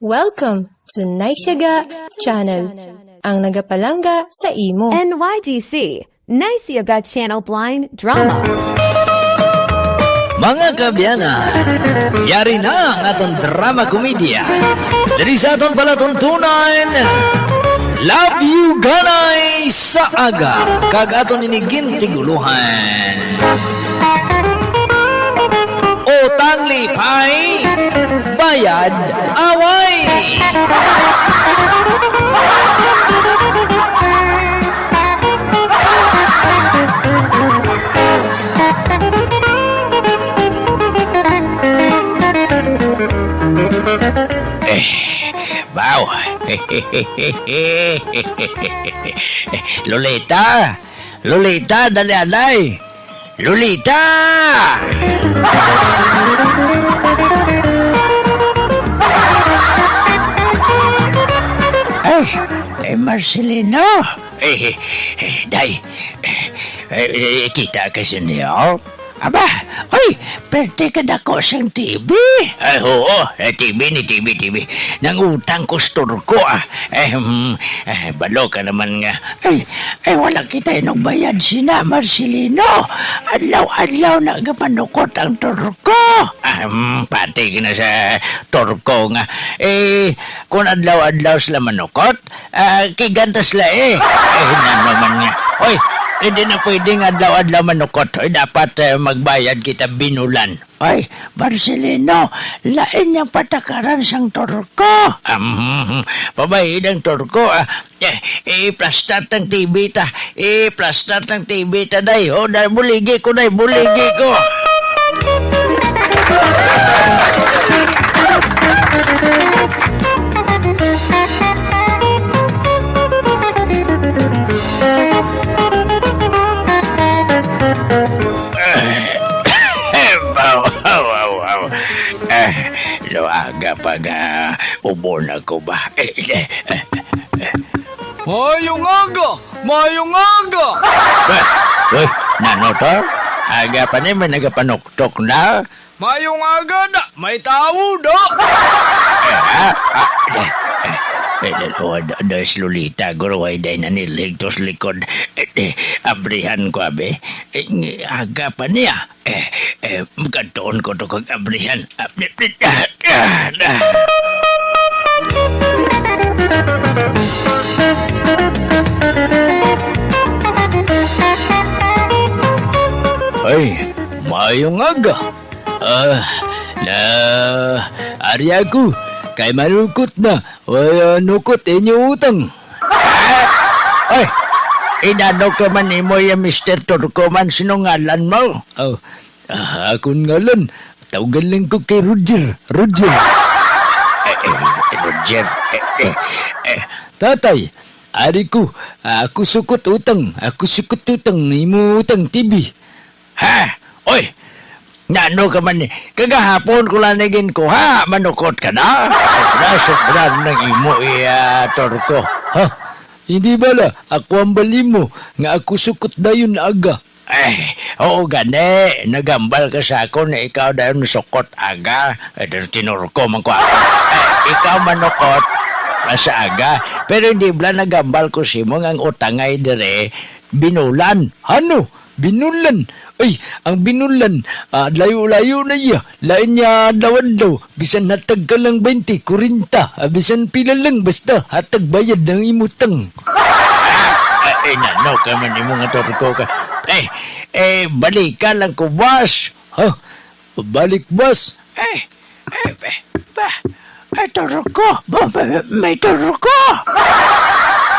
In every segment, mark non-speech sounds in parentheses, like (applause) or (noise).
Welcome to Naisyaga Channel, ang nagapalangga sa imo. NYGC, Nice Yoga Channel Blind Drama. Mga kabiyana, yari na ang atong drama komedya. Dari sa atong palatuntunan, Love You Ganay sa Aga, kag aton inigin tiguluhan. Utang lipay, bayad away. Wow! (laughs) Lolita! Lolita, dali alay! Lolita! Ay, Marcelino! Eh, eh, day, eh, eh, kita kasi niyo. Aba, oy, perte ka na ko siyang TV. Ay, oo, eh, TV ni TV, TV. Nang utang ko store ko, ah. Eh, hmm, eh, balo ka naman nga. Ay, ay, wala kita yung bayad sina, Marcelino. Adlaw-adlaw na gapanukot ang turko. Ah, hmm, pati ka na sa turko nga. Eh, kung adlaw-adlaw sila manukot, ah, kigantas la eh. Eh, na naman nga. Oy, hindi na pwedeng adlaw-adlaw manukot. Ay, dapat eh, magbayad kita binulan. Ay, Marcelino, lain niyang patakaran sang turko. Um, pabayad ang turko. Ah, eh, eh, plastat ng TV ta. Eh, plastat ng TV ta, day. Oh, day, buligi ko, day, buligi ko. Ko ba? Eh, eh, eh. Mayong aga! Mayong aga! Uy, nano to? Aga pa ni may nagapanuktok na. Mayong aga na! May tao da! Eh, ah, ah, eh, eh. Eh, oh, da, da, Lolita, guro ay day na nilig to sa likod. Abrihan ko, abe. Eh, aga pa niya. Eh, eh, magkatoon ko to kag abrihan. Ah, Ay, mayong aga. Ah, na, ari ako. Kay manukot na. Ay, nukot inyo utang. (laughs) Ay, inano ka man mo yung Mr. Turco man sinungalan mo. Oh, ah, akong ngalan. Tawagan lang ko kay Roger. Roger. Eh, eh, Roger. Eh, eh, eh, tatay, ari ko. Ako sukot utang. Ako sukot utang. Imo utang TV. Ha? Oy! Nano ka man eh. Kagahapon ko lang naging ko, ha? Manukot ka na? Sobra, sobra ng imo iya, torko. Ha? Hindi bala, ako ang bali mo, nga ako sukot dayon aga. Eh, oo gani, nagambal ka sa ako na ikaw dayon sukot aga. Eh, tinurko man ko ako. Eh, ikaw manukot, sa aga. Pero hindi bala nagambal ko si mo ang utangay dire, binulan. Ano? Binulan. Ay, ang binulan, ah, layo-layo na iya. Lain niya dawan daw. Bisan hatag ka lang 20, 40. Ah, bisan pila lang, basta hatag bayad ng imutang. Eh, nano ka man ni mga torko ka. Eh, eh, balik ka lang ko, boss. Ha? Balik, boss? Eh, eh, eh, ba? Eh, torko. Ba, ba, may torko.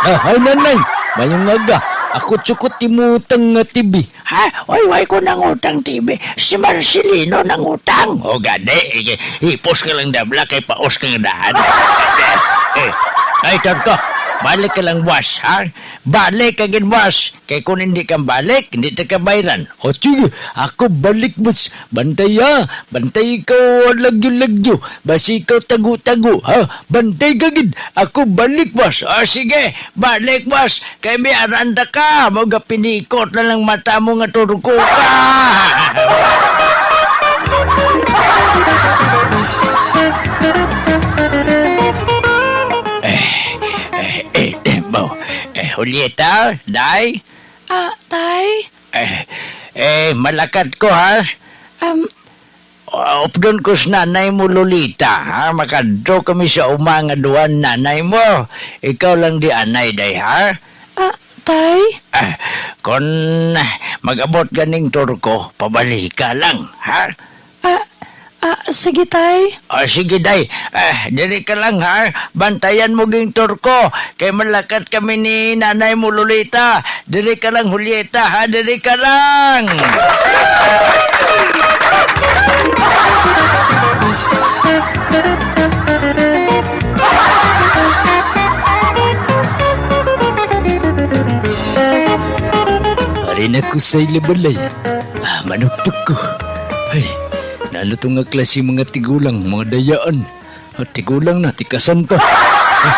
Ah, ay, nanay. Mayong aga. Ako tsukot imutang nga tibi. Ha? Way, way ko nang utang tibi. Si Marcelino nang utang. O, gade. Eh, hipos ka lang dabla kay paos kang daan. (laughs) eh, ay, Torko. Balik ka lang, boss, ha? Balik ka gin, boss. Kay kung hindi ka balik, hindi ta ka bayran. O, sige. Ako balik, boss. Bantay, ha? Bantay ikaw lagyo-lagyo. Basi ikaw tagu-tagu, ha? Bantay ka gid. Ako balik, boss. O, sige. Balik, boss. Kay may aranda ka. Mga pinikot na lang mata mo nga turuko ka. (laughs) Julieta, day? Ah, tay? Eh, eh, malakat ko ha. Um, Updon ko sa nanay mo, Lolita. Ha? Makadto kami sa umanga duwan nanay mo. Ikaw lang di anay, day, ha? ah, tay? Ah, kung mag-abot ganing turko, pabalik ka lang, ha? Ah, ah, sige, tay. O sige, day. Ah, diri ka lang, ha? Bantayan mo ging turko. Kay malakat kami ni nanay mo, Lolita. Diri ka lang, Julieta, ha? Diri ka lang. Harin ako sa ilabalay. Ah, manupok ko. Ay, nalito nga klase mga tigulang, mga dayaan. At tigulang na, tikasan pa. Ah.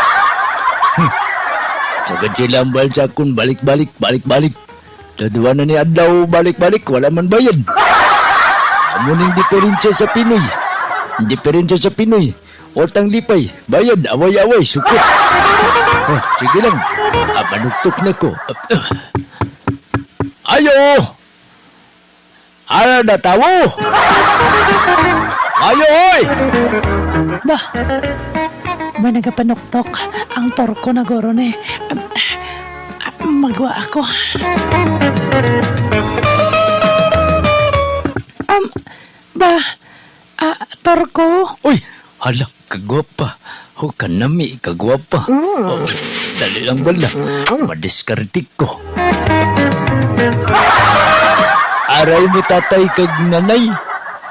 Sagad sila ang balsakon, balik-balik, balik-balik. Dadawa na ni Adlaw, balik-balik, wala man bayad. Amo ning diferensya sa Pinoy. Diferensya sa Pinoy. Otang lipay, bayad, away-away, sukot. Oh, sige lang. Ah, manugtok na ko. Ah, Ayo! Ano na tawo? Ayo, hoy! Ba, may nagapanuktok. Ang torko na goro ni. Magwa ako. Um, ba, ah, torko? Uy! Hala, kagwapa. O kanami, kagwapa. Oh, dali lang bala. Madiskartik ko. (laughs) Aray mo tatay kag nanay.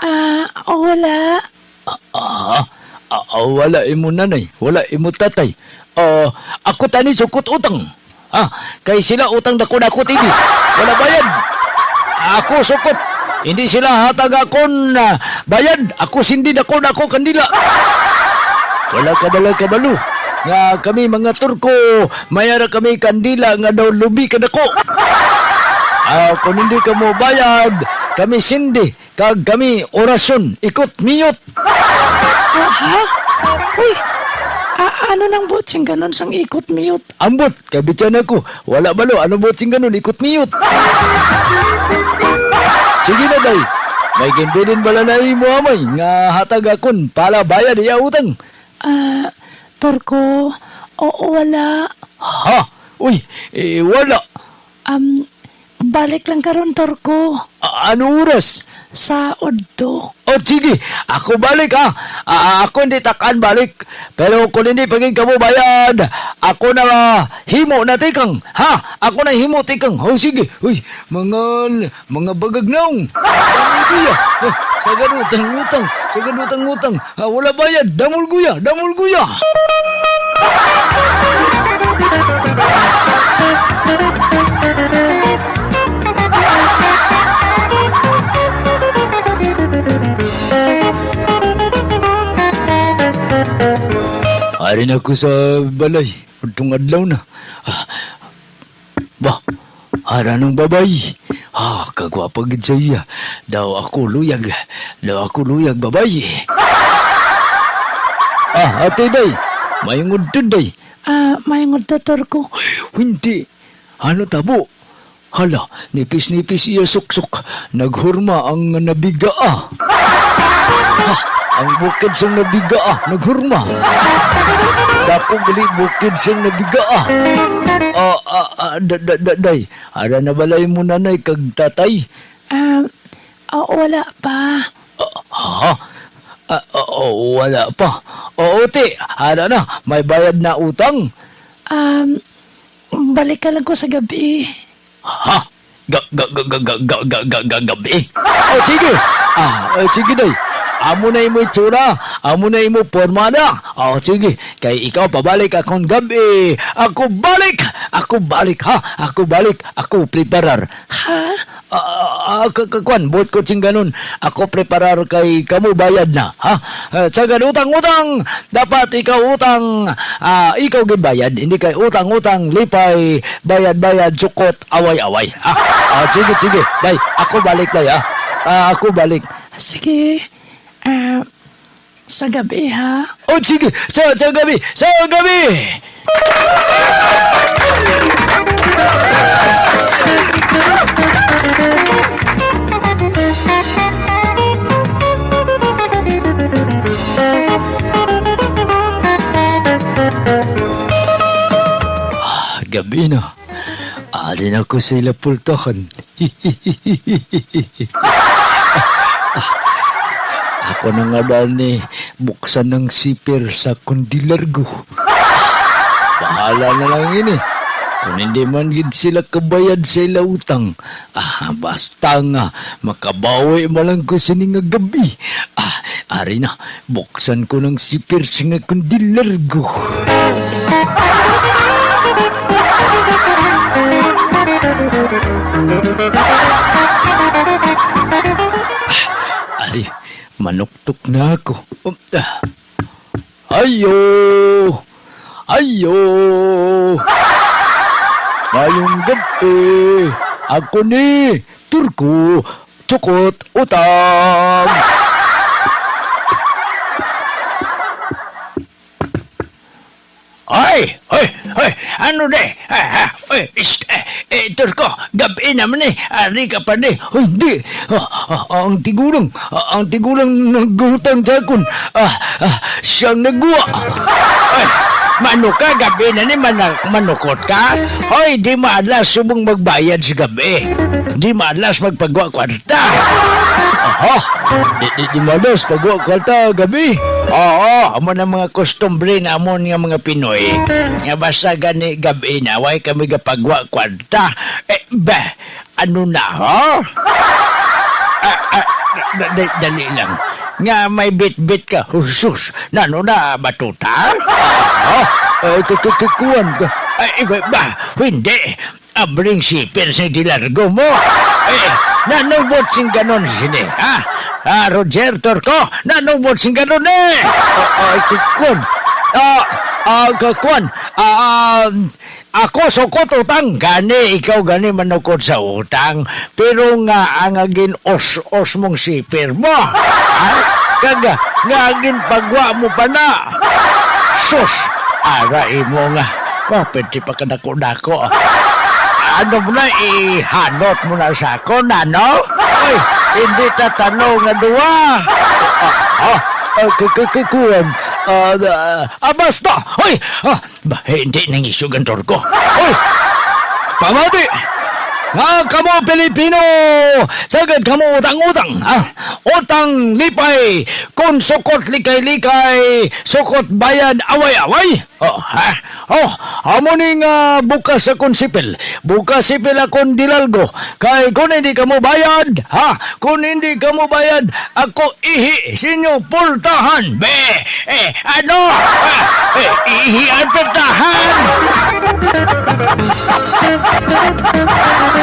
Ah, wala. Ah, ah, ah, wala imo nanay, wala imo tatay. Ah, ako tani sukot utang. Ah, kay sila utang dako dako TV. Wala bayad. Ako sukot. Hindi sila hatag akon na bayad. Ako sindi dako dako kandila. Wala kabala kabalo. Nga kami mga Turko, mayara kami kandila nga daw lubi kadako. Ah, kung hindi ka mo bayad, kami sindi, kag kami orasyon, ikot miyot. Ha? Uy, ah, ano nang botsing ganon sang ikot mute? Ambot, kabityan ako. Wala balo, ano botsing ganun, ikot miyot. Sige na, day. May gimbilin bala na imo amay, nga hatag akon, pala bayad iya utang. Ah, torko, oo, wala. Ha? Uy, eh, wala. Um, balik lang karon torko. A- ano oras? Sa Oddo. O sige, ako balik ha. A- ako hindi takan balik. Pero kung hindi paging kamo bayad, ako na himo na tikang. Ha? Ako na himo tikang. O sige. Uy, mga mga bagagnaong. Damol guya. Eh, Sagad utang utang. Sagad utang utang. Ha, wala bayad. Damol guya. Damol guya. Ari na ako sa balay. Itong adlaw na. Ah, Bah, ara ng babay. Ah, kagwapa gid sa iya. Daw ako luyag. Daw ako luyag babay. (laughs) Ah, ate day. Mayungod to day. Ah, may ngudto torko. Hindi. Ano tabo? Hala, nipis-nipis iya suksok. Naghurma ang nabiga ah. Ha, (laughs) ang bukid siyang nabiga ah. Naghurma. Dako gali bukid siyang nabiga ah. Ah, ah, ah, da, da, da, day. Ara na balay mo nanay kag tatay. Ah, ah, wala pa. Ha? Ah, oh, wala pa. Oo, te. Ara na. May bayad na utang. Um, balik ka lang ko sa gabi. Ha? Ga, ga, ga, ga, ga, ga, ga, ga, gabi? Oh, sige. Ah, oh, sige day. Amo na imo itsura. Amo na imo forma na. Oh, sige. Kay ikaw pabalik akong gabi. Ako balik. Ako balik, ha? Ako balik. Ako preparar. Ha? Ah, uh, kakakwan, buot ko sing ganun. Ako preparar kay kamu bayad na, ha? Uh, sagad utang-utang, dapat ikaw utang, ah, ikaw gibayad, hindi kay utang-utang, lipay, bayad-bayad, sukot, away-away. Ah, ah, sige, sige, day, ako balik day, ha? Ah, ako balik. Sige. Ah, sa gabi ha? Oh, sige, sa, sa gabi, sa gabi! Gabi na. Alin ako sa ila pultahan. (laughs) ako na nga ni buksan ng sipir sa kundilargo. Bahala na lang ini. Kung hindi man gid sila kabayad sa ila utang, ah, basta nga, makabawi malang ko sa nga gabi. Ah, ari na, buksan ko ng sipir sa nga kundilargo. Ari, manuktok na ako. Um, ah. Ayo! Ayo! Ngayong gabi, ako ni Turko, Chukot, Utang! Ay! Ay! Ay! Ano de? Ay! Ay! Ay! Ist! Eh, eh, Turko! Gabi naman eh! Ari ka pa de! Hindi! Ah, ah, ang tigulang! Ah, ang tigulang nagutang sa akon! Ah, ah, siyang nagwa! Ay! Mano ka, gabi na ni manak manukot ka? Hoy, di maalas subong magbayad sa gabi. Di maalas magpagwa kwarta. Aha, di, di, di maalas pagwa kwarta gabi. Oo, amo na mga kustumbre na amo nga mga Pinoy. Nga basta gani gabi na, way kami gapagwa kwarta. Eh, ba, ano na, ha? Ah, ah, da- da- dali lang. Nga may bit-bit ka. Husus, nano na batuta? Oh, eh, tututukuan ka. Ay, ba, ba, hindi. Abring sipir sa dilargo mo. Eh, nanubot sing ganon sini, ha? Ah, Roger Torco, nanubot sing ganon eh. Oh, oh, tukun. Ah, ah, kakuan. Ah, ako sukot utang. Gani, ikaw gani manukod sa utang. Pero nga, ang agin os-os mong sipir mo. Ha? Kaga, nga agin pagwa mo pa na. Sus! Aray mo nga. Oh, pwede pa ka dako-dako. Ano mo na, ihanot mo na sa ako, nano? Ay, hindi tatanong nga duwa. Ah, ah, kukukukuan. Ah, ah, ah, basta! Ay, ah, hindi nang isugan ko. Ay, pamati! Nga kamo Pilipino, sagad kamo utang-utang, ha? Utang lipay, kung sukot likay-likay, sukot bayan away-away. Oh, ha? Oh, nga bukas sa konsipil. Bukas sipil akong dilalgo. Kay kung hindi kamo bayad, ha? Kung hindi kamo bayad, ako ihi sinyo pultahan. Be, eh, ano? Ha? Eh, ihi ang pultahan. (laughs)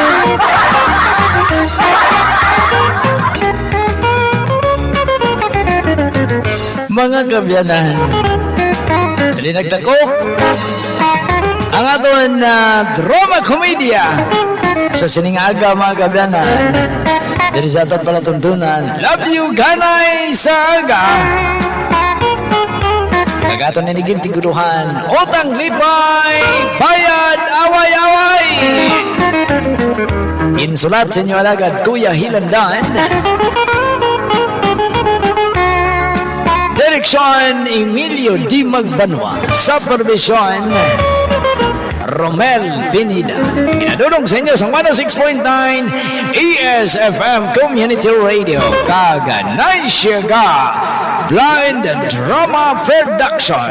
Mga kabyanan, dali nagdakop ang aton na drama komedya sa siningaga mga kabyanan. Dali sa aton palatuntunan, Love You Ganay sa Aga. Kagaton na niging tiguruhan, Utang Lipay, Bayad Away-Away. Insulat sa inyo alagad, Kuya Hilandan. Direksyon Emilio Di Magbanwa. Supervision Romel Pinida. Pinadulong sa inyo sa 106.9 ESFM Community Radio. Kaganay Siyaga. Blind Drama Production.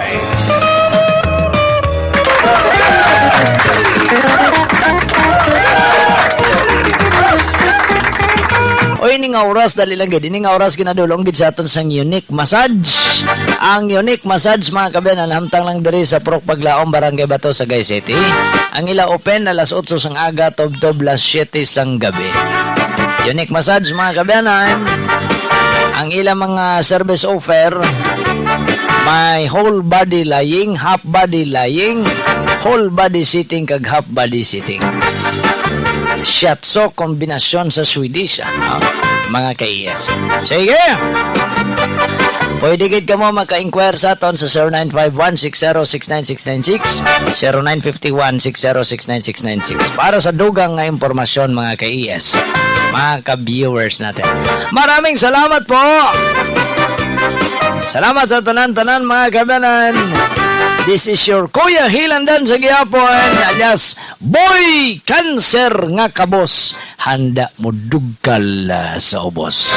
O ini nga oras dali lang gid ini nga oras kinadulong gid sa aton sang unique massage. Ang unique massage mga kabayan hamtang lang diri sa Prok Paglaom Barangay Bato sa Gay City. Ang ila open alas 8 sang aga tob-tob las 7 sang gabi. Unique massage mga kabayanan. Ang ila mga service offer may whole body lying, half body lying, whole body sitting kag half body sitting. Shiatsu kombinasyon sa Swedish. Ano? Mga ka-ES. Sige! Pwede gid ka mo maka-inquire sa aton sa 0951-6069-696, 0951-6069-696 para sa dugang nga impormasyon mga ka-ES, mga ka-viewers natin. Maraming salamat po! Salamat sa tanan-tanan mga kabanan. This is your Kuya Hilandan sa Gihapon alias Boy Cancer nga kabos. Handa mo dugkal ah, sa ubos.